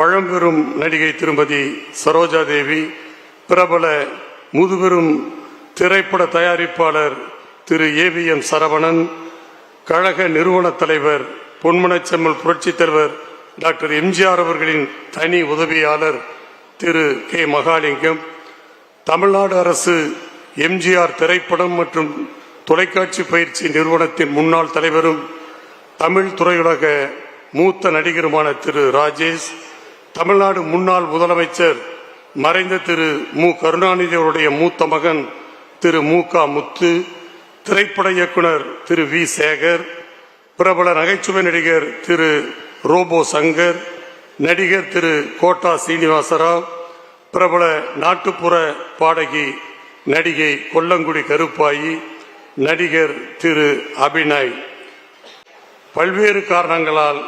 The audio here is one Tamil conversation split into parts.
பழம்பெரும் நடிகை திருமதி சரோஜா தேவி பிரபல முதுபெரும் திரைப்பட தயாரிப்பாளர் திரு ஏவிஎம் சரவணன் கழக நிறுவன தலைவர் பொன்மனச்செம்மல் புரட்சித் தலைவர் டாக்டர் எம்ஜிஆர் அவர்களின் தனி உதவியாளர் திரு கே மகாலிங்கம் தமிழ்நாடு அரசு எம்ஜிஆர் திரைப்படம் மற்றும் தொலைக்காட்சி பயிற்சி நிறுவனத்தின் முன்னாள் தலைவரும் தமிழ் துறையுலக மூத்த நடிகருமான திரு ராஜேஷ் தமிழ்நாடு முன்னாள் முதலமைச்சர் மறைந்த திரு மு. கருணாநிதி அவருடைய மூத்த மகன் திரு மு. க. முத்து திரைப்பட இயக்குனர் திரு வி. சேகர் பிரபல நகைச்சுவை நடிகர் திரு ரோபோ சங்கர் நடிகர் திரு கோட்டா சீனிவாசராவ் பிரபல நாட்டுப்புற பாடகி நடிகை கொல்லங்குடி கருப்பாயி நடிகர் திரு அபிநய். பல்வேறு காரணங்களால்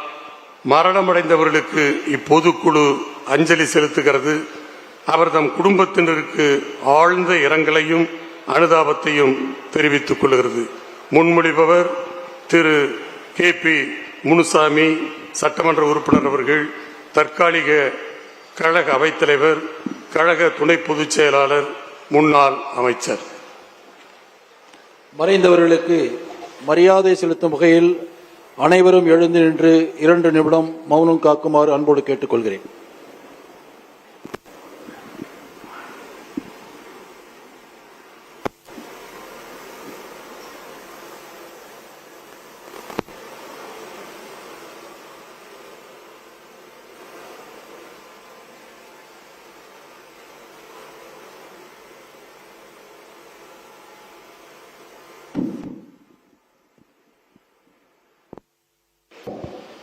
மரணமடைந்தவர்களுக்கு இப்பொதுக்குழு அஞ்சலி செலுத்துகிறது. அவர் தம் குடும்பத்தினருக்கு ஆழ்ந்த இரங்கலையும் அனுதாபத்தையும் தெரிவித்துக் கொள்கிறது. முன்மொழிபவர் திரு கே பி முனுசாமி சட்டமன்ற உறுப்பினர் அவர்கள் தற்காலிக கழக அவைத்தலைவர் கழக துணை பொதுச் செயலாளர் முன்னாள் அமைச்சர். மறைந்தவர்களுக்கு மரியாதை செலுத்தும் வகையில் அனைவரும் எழுந்து நின்று இரண்டு நிமிடம் மௌனம் காக்குமாறு அன்போடு கேட்டுக்கொள்கிறேன்.